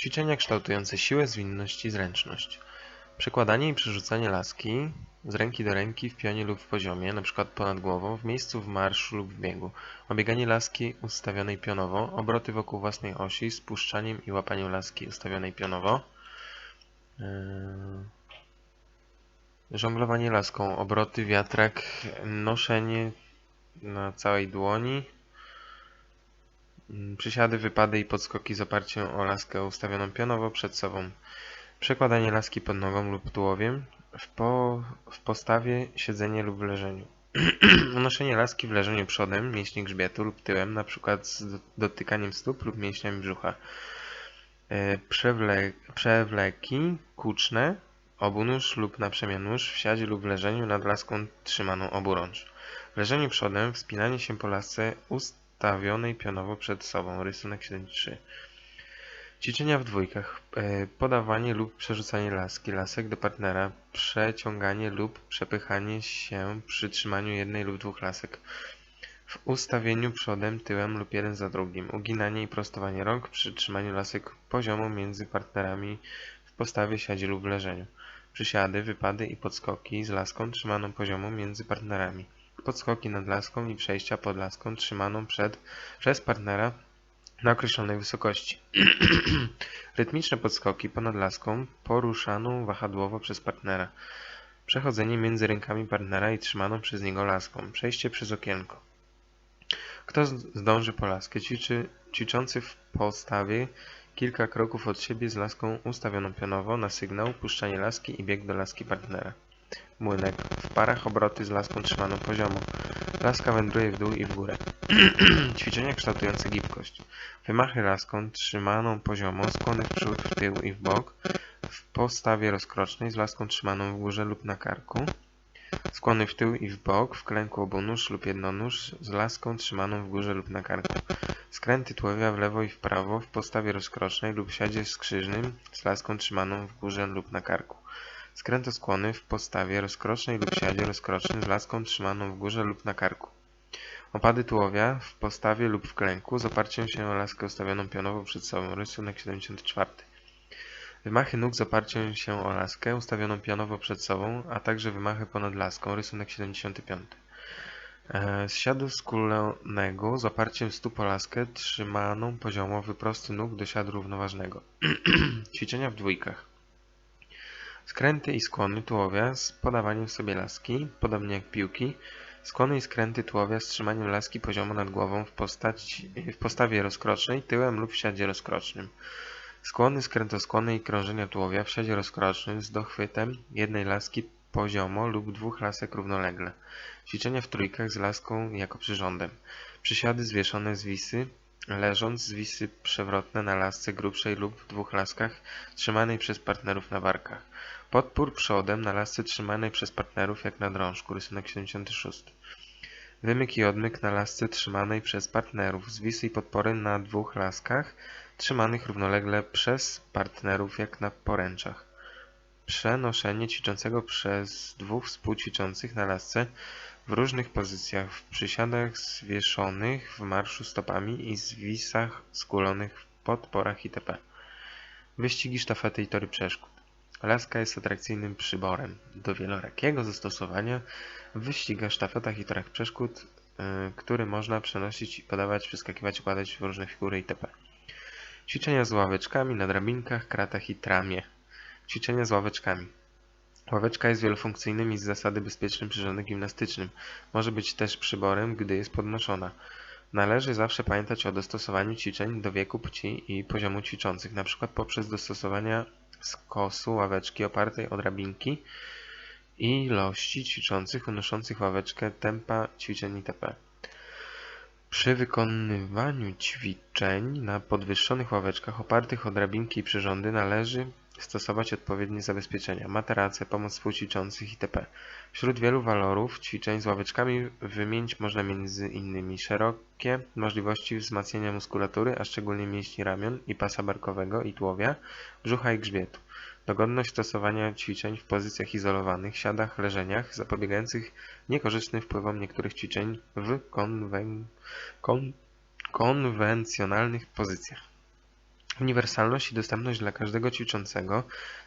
Ćwiczenia kształtujące siłę, zwinność i zręczność. Przekładanie i przerzucanie laski z ręki do ręki w pionie lub w poziomie, np. ponad głową, w miejscu w marszu lub w biegu. Obieganie laski ustawionej pionowo, obroty wokół własnej osi, spuszczaniem i łapaniem laski ustawionej pionowo. Yy, Żonglowanie laską, obroty, wiatrak, noszenie na całej dłoni. Mm, Przysiady, wypady i podskoki z oparciem o laskę ustawioną pionowo przed sobą. Przekładanie laski pod nogą lub tułowiem. W, po, w postawie siedzenie lub leżeniu. Unoszenie laski w leżeniu przodem, mięśni grzbietu lub tyłem, np. z do- dotykaniem stóp lub mięśniami brzucha. E, Przewle, przewleki kuczne, obunóż lub na przemianóż, w siadzie lub w leżeniu nad laską trzymaną oburącz. W leżeniu przodem, wspinanie się po lasce ustawionej pionowo przed sobą. Rysunek 73. Ćwiczenia w dwójkach. E, Podawanie lub przerzucanie laski, lasek do partnera, przeciąganie lub przepychanie się przy trzymaniu jednej lub dwóch lasek. W ustawieniu przodem, tyłem lub jeden za drugim. Uginanie i prostowanie rąk przy trzymaniu lasek poziomo między partnerami w postawie siadzie lub leżeniu. Przysiady, wypady i podskoki z laską trzymaną poziomo między partnerami. Podskoki nad laską i przejścia pod laską trzymaną przed, przez partnera na określonej wysokości. Rytmiczne podskoki ponad laską poruszaną wahadłowo przez partnera. Przechodzenie między rękami partnera i trzymaną przez niego laską. Przejście przez okienko. Kto zdąży po laskę? Ćwiczy, ćwiczący w postawie kilka kroków od siebie z laską ustawioną pionowo na sygnał, puszczanie laski i bieg do laski partnera. Młynek. W parach obroty z laską trzymaną poziomo. Laska wędruje w dół i w górę. Ćwiczenia kształtujące gibkość. Wymachy laską trzymaną poziomo, skłony w przód, w tył i w bok. W postawie rozkrocznej z laską trzymaną w górze lub na karku. Skłony w tył i w bok, w klęku obunóż lub jednonóż z laską trzymaną w górze lub na karku. Skręty tułowia w lewo i w prawo w postawie rozkrocznej lub siadzie skrzyżnym z laską trzymaną w górze lub na karku. Skrętoskłony w postawie rozkrocznej lub siadzie rozkrocznym z laską trzymaną w górze lub na karku. Opady tułowia w postawie lub w klęku z oparciem się o laskę ustawioną pionowo przed sobą. Rysunek 74. Wymachy nóg z oparciem się o laskę ustawioną pionowo przed sobą, a także wymachy ponad laską. Rysunek 75. E, Z siadu skulonego z oparciem stóp o laskę trzymaną poziomo wyprostu nóg do siadu równoważnego. Ćwiczenia w dwójkach. Skręty i skłony tułowia z podawaniem sobie laski, podobnie jak piłki. Skłony i skręty tułowia z trzymaniem laski poziomo nad głową w, postaci, w postawie rozkrocznej, tyłem lub w siadzie rozkrocznym. Skłony, skrętoskłony i krążenia tułowia w siadzie rozkrocznym z dochwytem jednej laski poziomo lub dwóch lasek równolegle. Ćwiczenia w trójkach z laską jako przyrządem. Przysiady zwieszone z wisy, leżąc z wisy przewrotne na lasce grubszej lub dwóch laskach trzymanej przez partnerów na barkach. Podpór przodem na lasce trzymanej przez partnerów jak na drążku. Rysunek 76. Wymyk i odmyk na lasce trzymanej przez partnerów. Zwisy i podpory na dwóch laskach trzymanych równolegle przez partnerów jak na poręczach. Przenoszenie ćwiczącego przez dwóch współćwiczących na lasce w różnych pozycjach, w przysiadach zwieszonych w marszu stopami i zwisach skulonych w podporach itp. Wyścigi, sztafety i tory przeszkód. Laska jest atrakcyjnym przyborem do wielorakiego zastosowania w wyścigach, sztafetach i torach przeszkód, yy, który można przenosić i podawać, przeskakiwać, układać w różne figury itp. Ćwiczenia z ławeczkami na drabinkach, kratach i tramie. Ćwiczenia z ławeczkami. Ławeczka jest wielofunkcyjnym i z zasady bezpiecznym przyrządem gimnastycznym. Może być też przyborem, gdy jest podnoszona. Należy zawsze pamiętać o dostosowaniu ćwiczeń do wieku, płci i poziomu ćwiczących, np. poprzez dostosowania skosu ławeczki opartej o drabinki i ilości ćwiczących unoszących ławeczkę, tempa ćwiczeń itp. Przy wykonywaniu ćwiczeń na podwyższonych ławeczkach opartych o drabinki i przyrządy należy stosować odpowiednie zabezpieczenia, materace, pomoc współćwiczących itp. Wśród wielu walorów ćwiczeń z ławeczkami wymienić można innymi szerokie możliwości wzmacniania muskulatury, a szczególnie mięśni ramion i pasa barkowego i tułowia, brzucha i grzbietu. Dogodność stosowania ćwiczeń w pozycjach izolowanych, siadach, leżeniach, zapobiegających niekorzystnym wpływom niektórych ćwiczeń w konwen... kon... konwencjonalnych pozycjach. Uniwersalność i dostępność dla każdego ćwiczącego,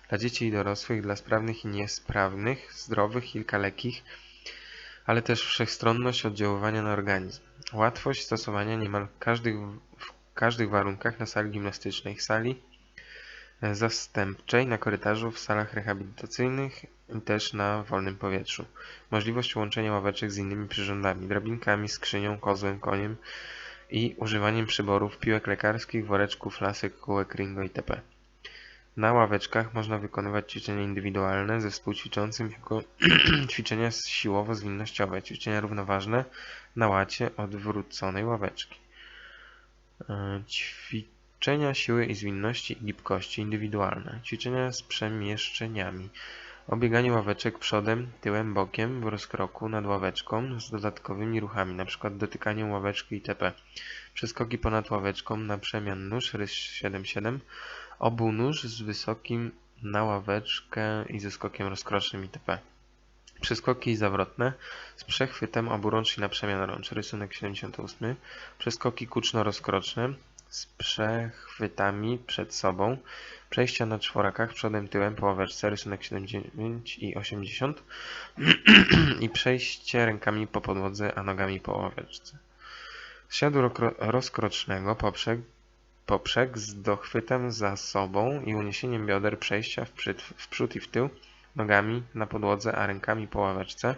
dla dzieci i dorosłych, dla sprawnych i niesprawnych, zdrowych, kilka lekkich, ale też wszechstronność oddziaływania na organizm. Łatwość stosowania niemal każdych, w każdych warunkach na sali gimnastycznej, sali e, zastępczej, na korytarzu, w salach rehabilitacyjnych i też na wolnym powietrzu. Możliwość łączenia ławeczek z innymi przyrządami, drabinkami, skrzynią, kozłem, koniem i używaniem przyborów, piłek lekarskich, woreczków, lasek, kółek, ringo itp. Na ławeczkach można wykonywać ćwiczenia indywidualne ze współćwiczącym jako ćwiczenia siłowo-zwinnościowe, ćwiczenia równoważne na łacie odwróconej ławeczki. E, Ćwiczenia siły i zwinności i gibkości indywidualne, ćwiczenia z przemieszczeniami, obieganie ławeczek przodem, tyłem, bokiem w rozkroku nad ławeczką z dodatkowymi ruchami, np. dotykaniem ławeczki itp. Przeskoki ponad ławeczką na przemian nóż, rys 7-7, obu nóż z wysokim na ławeczkę i ze skokiem rozkrocznym itp. Przeskoki zawrotne z przechwytem oburącz i na przemian rącz. Rysunek 78. Przeskoki kuczno-rozkroczne z przechwytami przed sobą. Przejścia na czworakach przodem, tyłem po ławeczce. Rysunek 79 i 80. I przejście rękami po podłodze, a nogami po ławeczce. Z siadu rozkrocznego poprzek, poprzek z dochwytem za sobą i uniesieniem bioder przejścia w, w przód i w tył nogami na podłodze, a rękami po ławeczce,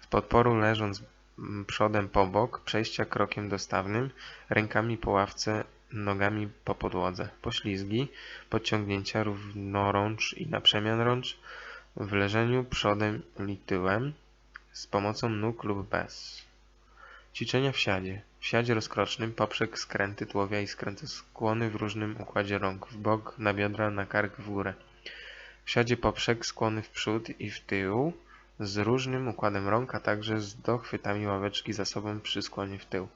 z podporu leżąc mm, przodem po bok, przejścia krokiem dostawnym, rękami po ławce, nogami po podłodze, poślizgi, podciągnięcia równorącz i na przemian rącz, w leżeniu przodem i tyłem, z pomocą nóg lub bez. Ćwiczenia w siadzie. W siadzie rozkrocznym poprzek skręty tułowia i skręty skłony w różnym układzie rąk, w bok, na biodra, na kark, w górę. W siadzie poprzek skłony w przód i w tył z różnym układem rąk, a także z dochwytami ławeczki za sobą przy skłonie w tył.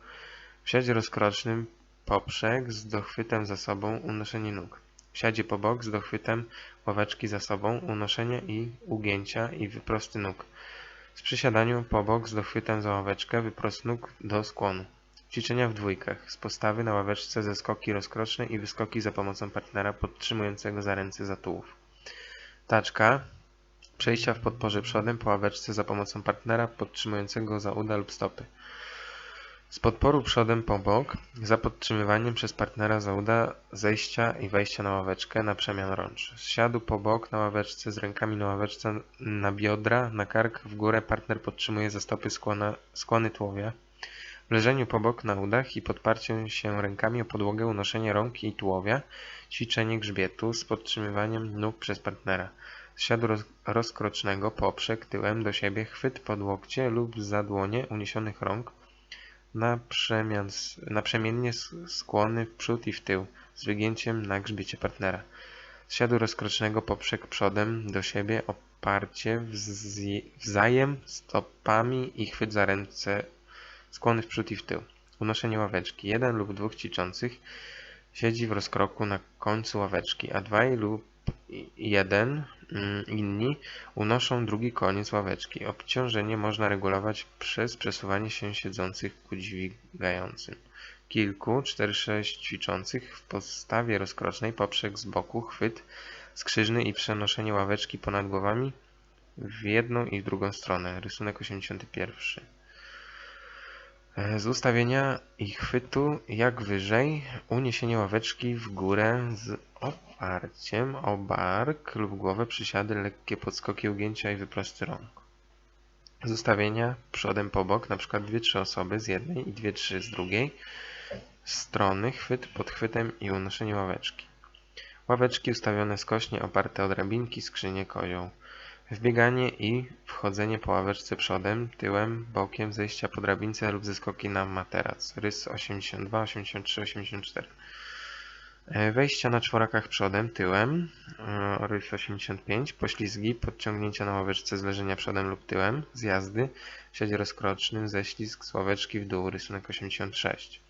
W siadzie rozkrocznym poprzek z dochwytem za sobą unoszenie nóg. Siadzie po bok z dochwytem ławeczki za sobą unoszenie i ugięcia i wyprosty nóg. Z przysiadaniu po bok z dochwytem za ławeczkę wyprost nóg do skłonu. Ćwiczenia w dwójkach. Z postawy na ławeczce ze skoki rozkroczne i wyskoki za pomocą partnera podtrzymującego za ręce za tułów. Taczka. Przejścia w podporze przodem po ławeczce za pomocą partnera podtrzymującego za uda lub stopy. Z podporu przodem po bok za podtrzymywaniem przez partnera za uda zejścia i wejścia na ławeczkę na przemian rącz. Z siadu po bok na ławeczce z rękami na ławeczce na biodra, na kark, w górę partner podtrzymuje za stopy skłona, skłony tułowia. W leżeniu po bok na udach i podparciem się rękami o podłogę unoszenie rąk i tułowia, ćwiczenie grzbietu z podtrzymywaniem nóg przez partnera. Z siadu roz, rozkrocznego poprzek tyłem do siebie chwyt pod łokcie lub za dłonie uniesionych rąk na, naprzemiennie skłony w przód i w tył z wygięciem na grzbiecie partnera. Siadu rozkrocznego poprzek przodem do siebie oparcie wz, wzajem stopami i chwyt za ręce skłony w przód i w tył. Unoszenie ławeczki. Jeden lub dwóch ćwiczących siedzi w rozkroku na końcu ławeczki, a dwaj lub jeden mm, inni unoszą drugi koniec ławeczki. Obciążenie można regulować przez przesuwanie się siedzących ku dźwigającym. Kilku, 4-6 ćwiczących w postawie rozkrocznej poprzek z boku, chwyt skrzyżny i przenoszenie ławeczki ponad głowami w jedną i w drugą stronę. Rysunek 81. Z ustawienia i chwytu jak wyżej, uniesienie ławeczki w górę z oparciem o bark lub głowę, przysiady, lekkie podskoki, ugięcia i wyprosty rąk. Z ustawienia przodem po bok, np. 2-3 osoby z jednej i 2-3 z drugiej strony, chwyt pod chwytem i unoszenie ławeczki. Ławeczki ustawione skośnie oparte o drabinki, skrzynię kozioł. Wbieganie i wchodzenie po ławeczce przodem, tyłem, bokiem, zejścia po drabince lub zeskoki na materac. Rys 82, 83, 84. Wejścia na czworakach przodem, tyłem. e, Rys 85. Poślizgi, podciągnięcia na ławeczce z leżenia przodem lub tyłem. Zjazdy. W siadzie rozkrocznym, ześlizg z ławeczki w dół. Rysunek 86.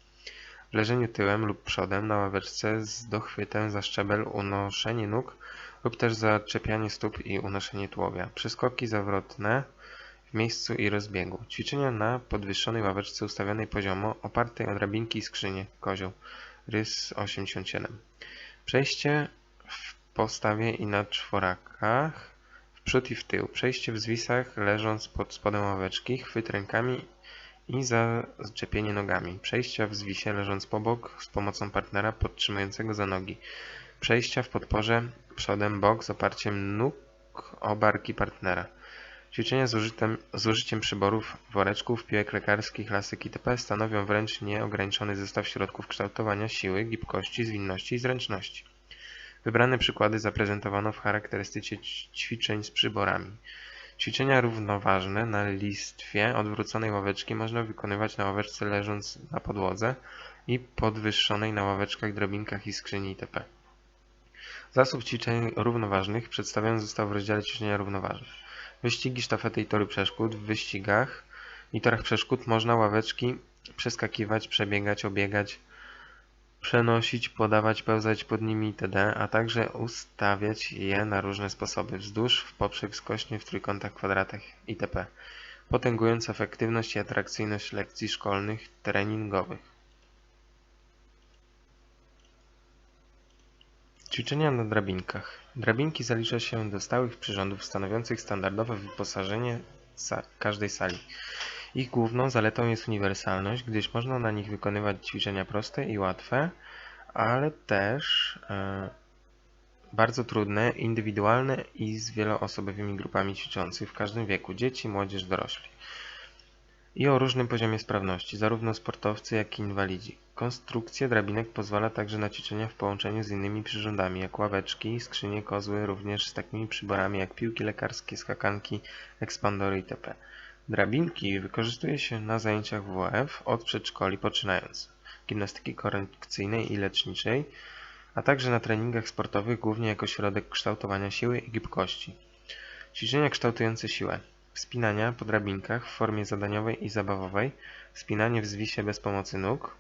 W leżeniu tyłem lub przodem na ławeczce z dochwytem za szczebel unoszenie nóg lub też zaczepianie stóp i unoszenie tułowia. Przeskoki zawrotne w miejscu i rozbiegu. Ćwiczenia na podwyższonej ławeczce ustawionej poziomo, opartej o drabinki i skrzynię, kozioł. Rys 87. Przejście w postawie i na czworakach, w przód i w tył. Przejście w zwisach, leżąc pod spodem ławeczki, chwyt rękami i zaczepienie nogami. Przejścia w zwisie, leżąc po bok z pomocą partnera podtrzymującego za nogi. Przejścia w podporze przodem bok z oparciem nóg o barki partnera. Ćwiczenia z, z użyciem przyborów, woreczków, piłek lekarskich, lasek itp. stanowią wręcz nieograniczony zestaw środków kształtowania siły, gibkości, zwinności i zręczności. Wybrane przykłady zaprezentowano w charakterystyce ćwiczeń z przyborami. Ćwiczenia równoważne na listwie odwróconej ławeczki można wykonywać na ławeczce leżąc na podłodze i podwyższonej na ławeczkach, drobinkach i skrzyni itp. Zasób ćwiczeń równoważnych przedstawiony został w rozdziale ćwiczenia równoważne. Wyścigi, sztafety i tory przeszkód. W wyścigach i torach przeszkód można ławeczki przeskakiwać, przebiegać, obiegać, przenosić, podawać, pełzać pod nimi itd., a także ustawiać je na różne sposoby, wzdłuż, w poprzek, skośnie, w trójkątach, kwadratach itp., potęgując efektywność i atrakcyjność lekcji szkolnych, treningowych. Ćwiczenia na drabinkach. Drabinki zalicza się do stałych przyrządów stanowiących standardowe wyposażenie sa każdej sali. Ich główną zaletą jest uniwersalność, gdyż można na nich wykonywać ćwiczenia proste i łatwe, ale też e, bardzo trudne, indywidualne i z wieloosobowymi grupami ćwiczących w każdym wieku dzieci, młodzież, dorośli. I o różnym poziomie sprawności, zarówno sportowcy, jak i inwalidzi. Konstrukcja drabinek pozwala także na ćwiczenia w połączeniu z innymi przyrządami, jak ławeczki, skrzynie, kozły, również z takimi przyborami jak piłki lekarskie, skakanki, ekspandory itp. Drabinki wykorzystuje się na zajęciach WF od przedszkoli poczynając, gimnastyki korekcyjnej i leczniczej, a także na treningach sportowych głównie jako środek kształtowania siły i gibkości. Ćwiczenia kształtujące siłę. Wspinania po drabinkach w formie zadaniowej i zabawowej, wspinanie w zwisie bez pomocy nóg,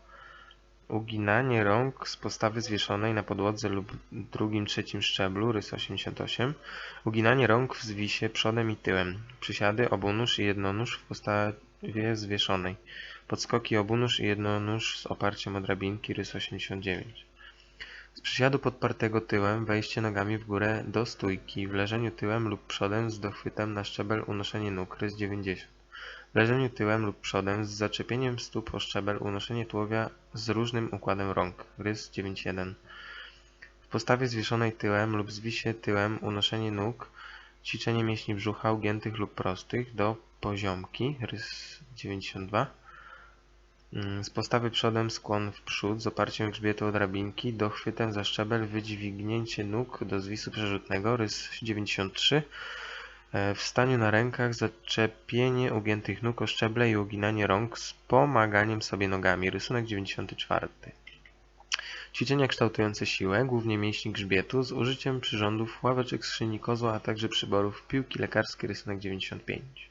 uginanie rąk z postawy zwieszonej na podłodze lub drugim trzecim szczeblu, rys 88, uginanie rąk w zwisie przodem i tyłem, przysiady obunóż i jednonóż w postawie zwieszonej, podskoki obunóż i jednonóż z oparciem o drabinki, rys 89. Z przysiadu podpartego tyłem wejście nogami w górę do stójki, w leżeniu tyłem lub przodem z dochwytem na szczebel unoszenie nóg, rys 90. W leżeniu tyłem lub przodem z zaczepieniem stóp o szczebel unoszenie tułowia z różnym układem rąk. Rys 9.1 W postawie zwieszonej tyłem lub zwisie tyłem unoszenie nóg, ćwiczenie mięśni brzucha ugiętych lub prostych do poziomki. Rys 92 z postawy przodem skłon w przód z oparciem grzbietu o drabinki, dochwytem za szczebel, wydźwignięcie nóg do zwisu przerzutnego, rys 93 E, w staniu na rękach zaczepienie ugiętych nóg o szczeble i uginanie rąk z pomaganiem sobie nogami. Rysunek 94. Ćwiczenia kształtujące siłę, głównie mięśni grzbietu, z użyciem przyrządów, ławeczek, skrzyni, kozła, a także przyborów, piłki lekarskie, rysunek 95.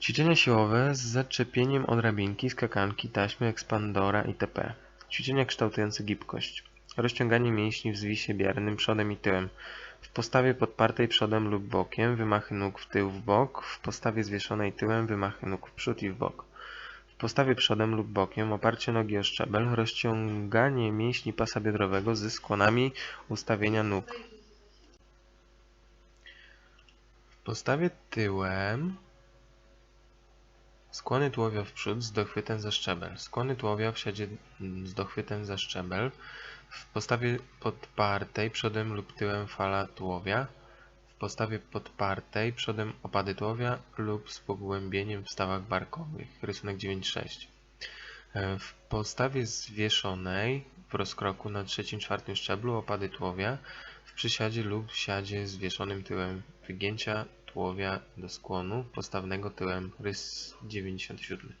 Ćwiczenia siłowe z zaczepieniem o drabinki, skakanki, taśmy, ekspandora itp. Ćwiczenia kształtujące gibkość. Rozciąganie mięśni w zwisie biernym przodem i tyłem. W postawie podpartej przodem lub bokiem, wymachy nóg w tył w bok, w postawie zwieszonej tyłem, wymachy nóg w przód i w bok. W postawie przodem lub bokiem, oparcie nogi o szczebel, rozciąganie mięśni pasa biodrowego ze skłonami ustawienia nóg. W postawie tyłem skłony tułowia w przód z dochwytem za szczebel. Skłony tułowia w siadzie z dochwytem za szczebel. W postawie podpartej przodem lub tyłem fala tułowia. W postawie podpartej przodem opady tułowia lub z pogłębieniem w stawach barkowych. Rysunek 9.6. E, w postawie zwieszonej w rozkroku na trzecim, czwartym szczeblu opady tułowia. W przysiadzie lub siadzie zwieszonym tyłem wygięcia tułowia do skłonu postawnego tyłem. Rys 97.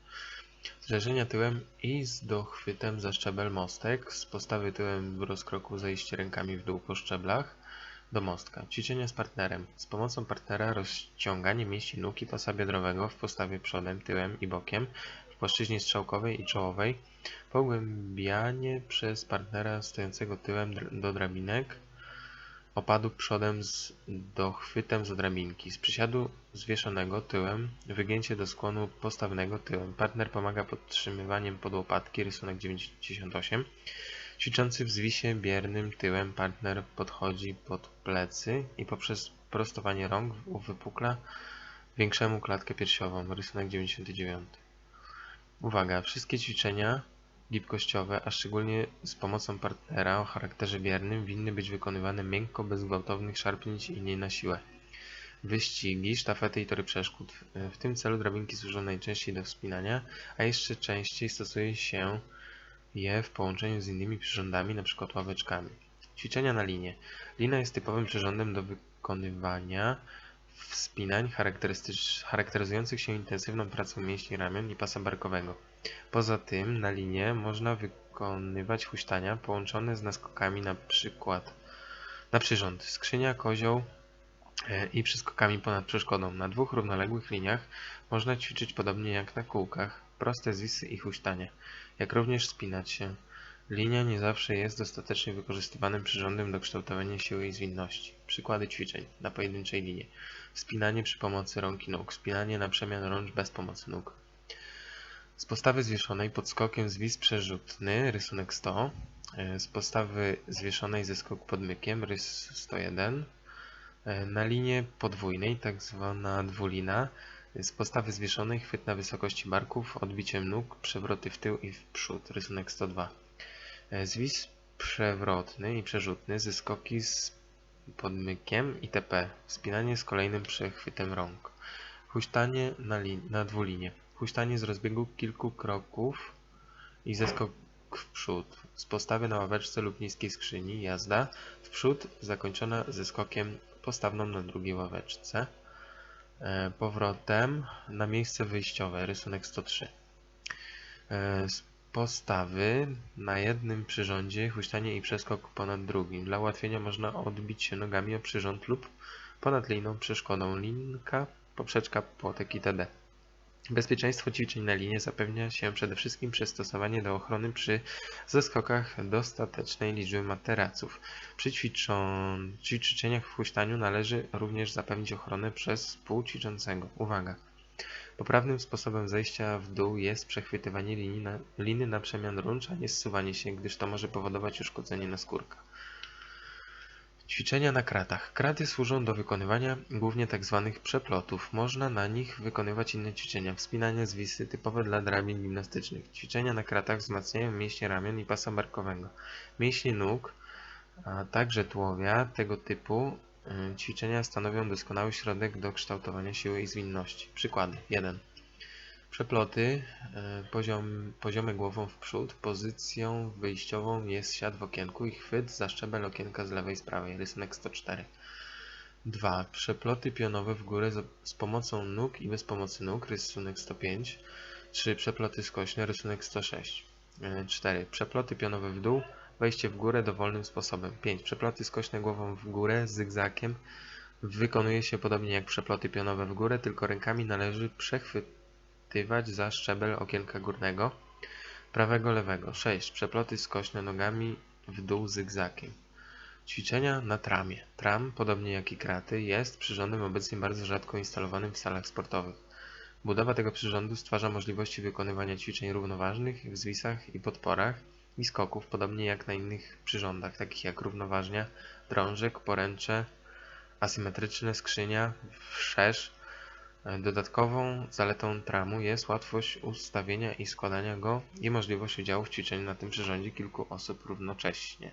Zleżenia tyłem i z dochwytem za szczebel mostek, z postawy tyłem w rozkroku zejście rękami w dół po szczeblach do mostka. Ćwiczenia z partnerem. Z pomocą partnera rozciąganie mięśni nóg i pasa biodrowego w postawie przodem, tyłem i bokiem w płaszczyźnie strzałkowej i czołowej. Pogłębianie przez partnera stojącego tyłem do drabinek opadu przodem z dochwytem z drabinki. Z przysiadu zwieszonego tyłem, wygięcie do skłonu postawnego tyłem. Partner pomaga podtrzymywaniem podłopatki, rysunek 98. Ćwiczący w zwisie biernym tyłem partner podchodzi pod plecy i poprzez prostowanie rąk uwypukla większemu klatkę piersiową. Rysunek 99. Uwaga, wszystkie ćwiczenia gibkościowe, a szczególnie z pomocą partnera o charakterze biernym, winny być wykonywane miękko, bez gwałtownych szarpnięć i nie na siłę. Wyścigi, sztafety i tory przeszkód. W tym celu drabinki służą najczęściej do wspinania, a jeszcze częściej stosuje się je w połączeniu z innymi przyrządami, np. ławeczkami. Ćwiczenia na linie. Lina jest typowym przyrządem do wykonywania wspinań charakteryzujących się intensywną pracą mięśni ramion i pasa barkowego. Poza tym na linie można wykonywać huśtania połączone z naskokami na przykład na przyrząd skrzynia, kozioł e, i przyskokami ponad przeszkodą. Na dwóch równoległych liniach można ćwiczyć podobnie jak na kółkach, proste zwisy i huśtanie, jak również spinać się. Linia nie zawsze jest dostatecznie wykorzystywanym przyrządem do kształtowania siły i zwinności. Przykłady ćwiczeń na pojedynczej linie. Wspinanie przy pomocy rąk i nóg. Wspinanie na przemian rącz bez pomocy nóg. Z postawy zwieszonej pod skokiem zwis przerzutny, rysunek 100. E, Z postawy zwieszonej ze skok podmykiem, rys 101. E, Na linie podwójnej, tak zwana dwulina. Z postawy zwieszonej chwyt na wysokości barków, odbiciem nóg, przewroty w tył i w przód, rysunek 102. E, Zwis przewrotny i przerzutny, ze skoki z podmykiem itp. Wspinanie z kolejnym przechwytem rąk. Huśtanie na, na dwulinie. Huśtanie z rozbiegu kilku kroków i zeskok w przód. Z postawy na ławeczce lub niskiej skrzyni jazda w przód zakończona ze skokiem postawną na drugiej ławeczce. E, powrotem na miejsce wyjściowe. Rysunek 103. E, z postawy na jednym przyrządzie huśtanie i przeskok ponad drugim. Dla ułatwienia można odbić się nogami o przyrząd lub ponad liną przeszkodą linka, poprzeczka, płotek itd. Bezpieczeństwo ćwiczeń na linie zapewnia się przede wszystkim przez stosowanie do ochrony przy zeskokach dostatecznej liczby materaców. Przy ćwiczeniach w huśtaniu należy również zapewnić ochronę przez współćwiczącego. Uwaga! Poprawnym sposobem zejścia w dół jest przechwytywanie linii na, liny na przemian rącz, a nie zsuwanie się, gdyż to może powodować uszkodzenie naskórka. Ćwiczenia na kratach. Kraty służą do wykonywania głównie tzw. przeplotów. Można na nich wykonywać inne ćwiczenia. Wspinanie zwisy typowe dla drabin gimnastycznych. Ćwiczenia na kratach wzmacniają mięśnie ramion i pasa barkowego. Mięśnie nóg, a także tułowia tego typu y, ćwiczenia stanowią doskonały środek do kształtowania siły i zwinności. Przykłady. 1. Przeploty y, poziom, poziome głową w przód. Pozycją wyjściową jest siat w okienku i chwyt za szczebel okienka z lewej z prawej. Rysunek 104. 2. Przeploty pionowe w górę z, pomocą nóg i bez pomocy nóg. Rysunek 105. 3. Przeploty skośne. Rysunek 106. 4. Przeploty pionowe w dół. Wejście w górę dowolnym sposobem. 5. Przeploty skośne głową w górę z zygzakiem. Wykonuje się podobnie jak przeploty pionowe w górę, tylko rękami należy przechwytywać za szczebel okienka górnego, prawego, lewego. 6. Przeploty skośne nogami w dół zygzakiem. Ćwiczenia na tramie. Tram, podobnie jak i kraty, jest przyrządem obecnie bardzo rzadko instalowanym w salach sportowych. Budowa tego przyrządu stwarza możliwości wykonywania ćwiczeń równoważnych w zwisach i podporach i skoków, podobnie jak na innych przyrządach, takich jak równoważnia, drążek, poręcze, asymetryczne skrzynia, wszerz. Dodatkową zaletą tramu jest łatwość ustawienia i składania go i możliwość udziału w ćwiczeniu na tym przyrządzie kilku osób równocześnie.